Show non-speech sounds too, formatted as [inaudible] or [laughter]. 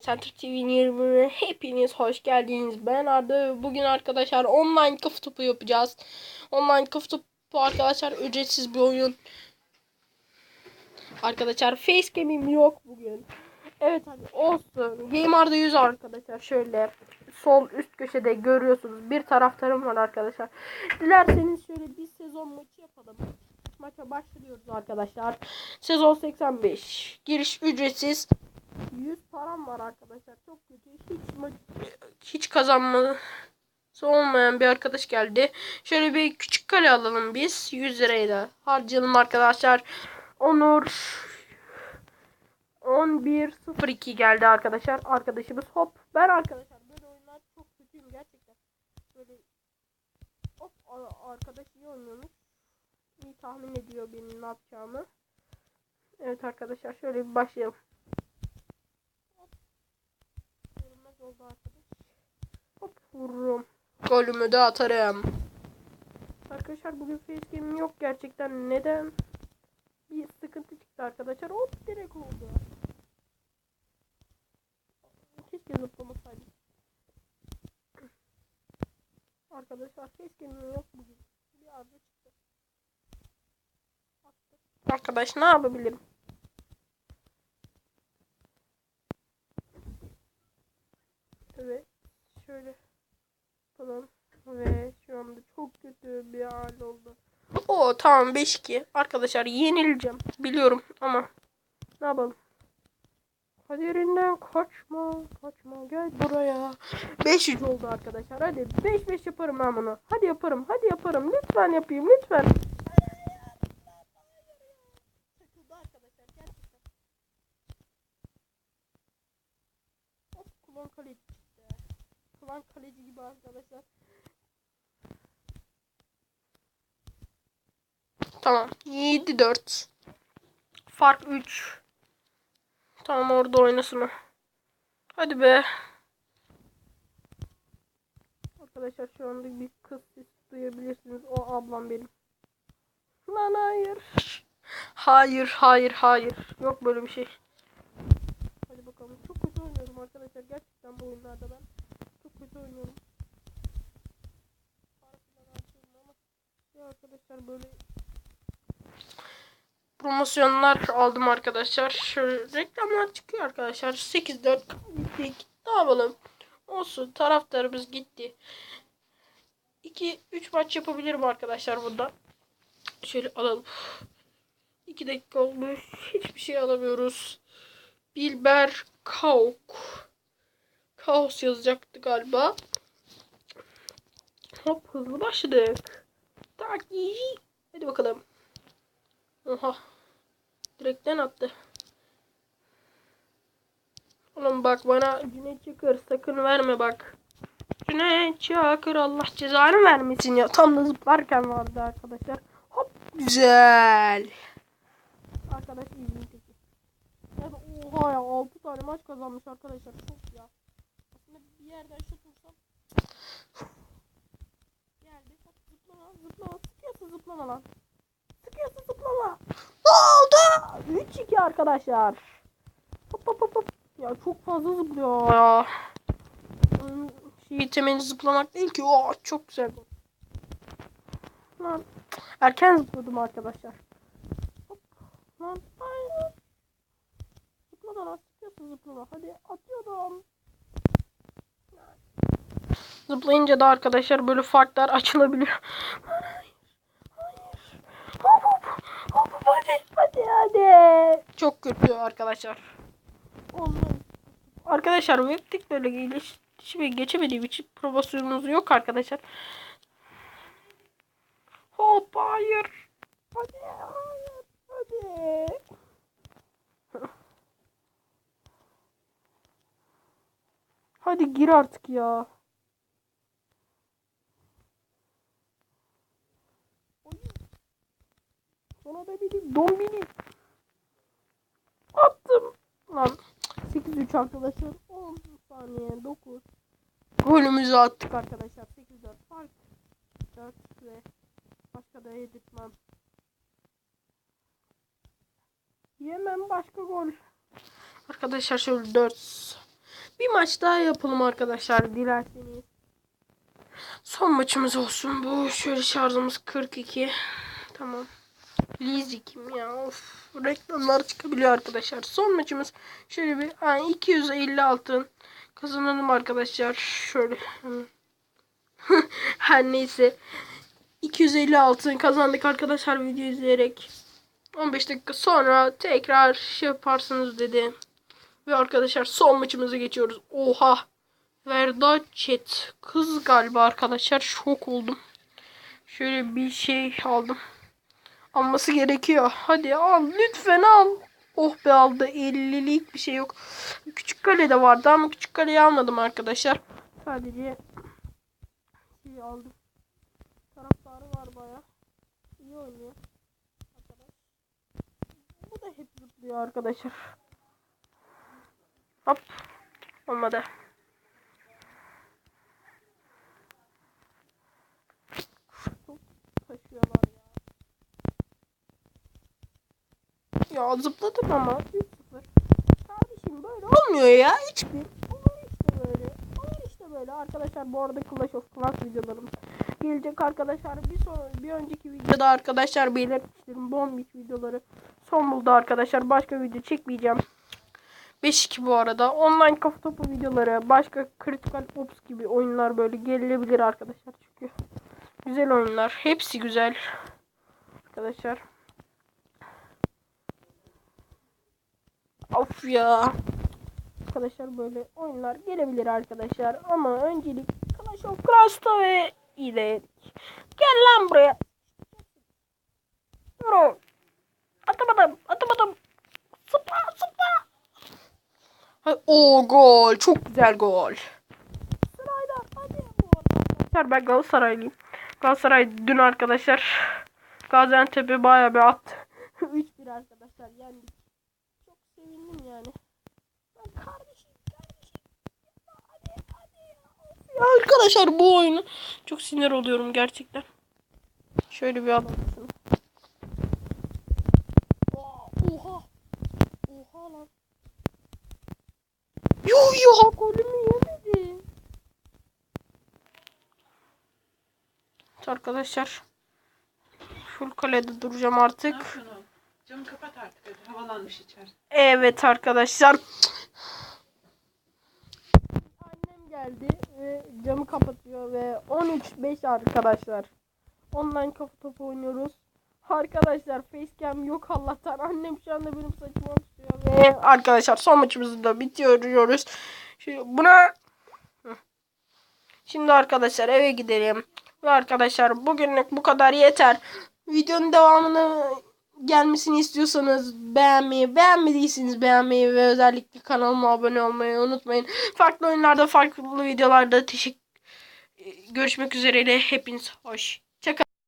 Center TV'nin yerine hepiniz hoş geldiniz. Ben Arda. Bugün arkadaşlar online kafa topu yapacağız. Online kafa topu arkadaşlar ücretsiz bir oyun. Arkadaşlar facecam'im yok bugün. Evet hadi olsun. Game Arda 100 arkadaşlar. Şöyle sol üst köşede görüyorsunuz. Bir taraftarım var arkadaşlar. Dilerseniz şöyle bir sezon maçı yapalım. Maça başlıyoruz arkadaşlar. Sezon 85. Giriş ücretsiz. 100 param var arkadaşlar. Çok kötü. Hiç hiç kazanması olmayan bir arkadaş geldi. Şöyle bir küçük kale alalım biz. 100 lirayla harcayalım arkadaşlar. Onur 11.02 geldi arkadaşlar. Arkadaşımız hop. Ben arkadaşlar böyle oyunlar çok kötüyüm gerçekten. Böyle hop arkadaş iyi oynuyormuş. İyi tahmin ediyor benim ne yapacağımı. Evet arkadaşlar şöyle bir başlayalım. Oldu arkadaş. Hop vururum. Golümü de atarım. Arkadaşlar bugün facecam'im yok gerçekten. Neden? Bir sıkıntı çıktı arkadaşlar. Hop direkt oldu. Keşke zıplamasaydım. Arkadaşlar facecam'im yok bugün. Bir arıza çıktı. Arkadaş ne yapabilirim? Evet. Şöyle yapalım. Ve şu anda çok kötü bir hal oldu. O tamam 5-2. Arkadaşlar yenileceğim. Biliyorum ama ne yapalım? Kaderinden kaçma. Kaçma. Gel buraya. 5-3 oldu arkadaşlar. Hadi 5-5 yaparım ben bunu. Hadi yaparım. Hadi yaparım. Lütfen yapayım. Lütfen. Takıldı arkadaşlar. Gerçekten. Hop kulon kaleci çıktı. Kulon kaleci gibi arkadaşlar. Tamam. 7-4. Fark 3. Tamam orada oynasın o. Hadi be. Arkadaşlar şu anda bir kız sesi duyabilirsiniz. O ablam benim. Lan hayır. Hayır, hayır, hayır. Yok böyle bir şey. Hadi bakalım. Çok kötü oynuyorum arkadaşlar. Gerçekten bu oyunlarda ben çok kötü oynuyorum. Parasından harcıyorum ama ya arkadaşlar böyle promosyonlar aldım arkadaşlar. Şöyle reklamlar çıkıyor arkadaşlar. 8-4 gittik. Ne yapalım? Olsun. Taraftarımız gitti. 2-3 maç yapabilirim arkadaşlar bunda. Şöyle alalım. 2 dakika olmuş. Hiçbir şey alamıyoruz. Bilber Kauk. Kaos yazacaktı galiba. Hop hızlı başladık. Tak iyi. Hadi bakalım. Oha. Direkten attı. Oğlum bak bana Cüneyt Çakır sakın verme bak. Cüneyt Çakır Allah cezanı vermesin ya. Tam da zıplarken vardı arkadaşlar. Hop güzel. Arkadaş. Ya da oha ya 6 tane maç kazanmış arkadaşlar. Çok ya. Aslında bir yerden şut vursam. Geldi. Hop zıplama zıplama. Sıkıyorsun zıplama lan. Sıkıyorsun zıplama. Ne oldu? 3-2 arkadaşlar. Hop hop hop hop. Ya çok fazla zıplıyor ya. Hmm, Şey temeli zıplamak değil ki. Oo, çok güzel. Lan. Erken zıpladım arkadaşlar. Hop. Lan hayır. Zıpla da lan. Sıkıyorsun zıplama. Hadi atıyorum. Zıplayınca da arkadaşlar böyle farklar [laughs] açılabiliyor. Hayır. Hayır. Hop hop. Hop hop hadi. Hadi hadi. Çok kötü arkadaşlar. Olmaz. Arkadaşlar webtik böyle gelişime geçemediğim için promosyonumuz yok arkadaşlar. Hop hayır. Hadi hayır. Hadi. Hadi gir artık ya. Sonra da bir dombini. Attım. Lan 8-3 arkadaşlar. 10 saniye 9. Golümüzü attık arkadaşlar. 8-4 fark. 4 ve başka da yedirtmem. Yemem başka gol. Arkadaşlar şöyle 4 Bir maç daha yapalım arkadaşlar dilerseniz. Son maçımız olsun bu. Şöyle şarjımız 42. Tamam. Lizi kim ya? Of. Reklamlar çıkabiliyor arkadaşlar. Son maçımız şöyle bir ha, 250 altın kazanalım arkadaşlar. Şöyle. [laughs] Her neyse. 250 altın kazandık arkadaşlar video izleyerek. 15 dakika sonra tekrar şey yaparsınız dedi. Ve arkadaşlar son maçımıza geçiyoruz. Oha. Verda Chat. Kız galiba arkadaşlar. Şok oldum. Şöyle bir şey aldım. Alması gerekiyor. Hadi al. Lütfen al. Oh be aldı. 50'lik bir şey yok. Küçük kale de vardı ama küçük kaleyi almadım arkadaşlar. Sadece şey aldım. Taraftarı var baya. İyi oynuyor. Bu da hep zıplıyor arkadaşlar. Hop. Olmadı. Çok taşıyorlar ya. Ya zıpladım ama 3-0. Kardeşim böyle olmuyor ya. Hiçbir. Olur işte böyle. Olur işte böyle. Arkadaşlar bu arada Clash of Clans videolarım gelecek arkadaşlar. Bir son bir önceki videoda arkadaşlar belirtmiştim. Bombiş videoları son buldu arkadaşlar. Başka video çekmeyeceğim. 5-2 bu arada. Online kafa topu videoları, başka Critical Ops gibi oyunlar böyle gelebilir arkadaşlar. Çünkü güzel oyunlar. Hepsi güzel. Arkadaşlar. Of ya. Arkadaşlar böyle oyunlar gelebilir arkadaşlar. Ama öncelik Clash of Clans'ta ve ile Gel lan buraya. Bro. Atamadım. Atamadım. Sıpa sıpa. O gol. Çok güzel gol. Sırayla hadi. Arkadaşlar ben Galatasaraylıyım. Galatasaray dün arkadaşlar Gaziantep'e bayağı bir attı. [laughs] 3-1 arkadaşlar yendik. Sevindim yani. Ben kardeşim kardeşim. Hadi hadi. Of Ya arkadaşlar bu oyunu çok sinir oluyorum gerçekten. Şöyle bir alalım. Oha. Oha lan. Yo yo golümü yemedi. Arkadaşlar full kalede duracağım Ne artık. oğlum? Camı kapat artık hadi. Havalanmış içerisi. Evet arkadaşlar. Annem geldi ve camı kapatıyor ve 13-5 arkadaşlar. Online kafa topu oynuyoruz. Arkadaşlar facecam yok Allah'tan. Annem şu anda benim saçımı tutuyor ve arkadaşlar son maçımızı da bitiriyoruz. Şimdi buna. Şimdi arkadaşlar eve gidelim. Ve arkadaşlar bugünlük bu kadar yeter. Videonun devamını gelmesini istiyorsanız beğenmeyi, beğenmediyseniz beğenmeyi ve özellikle kanalıma abone olmayı unutmayın. Farklı oyunlarda, farklı videolarda teşekkür görüşmek üzere. Hepiniz hoş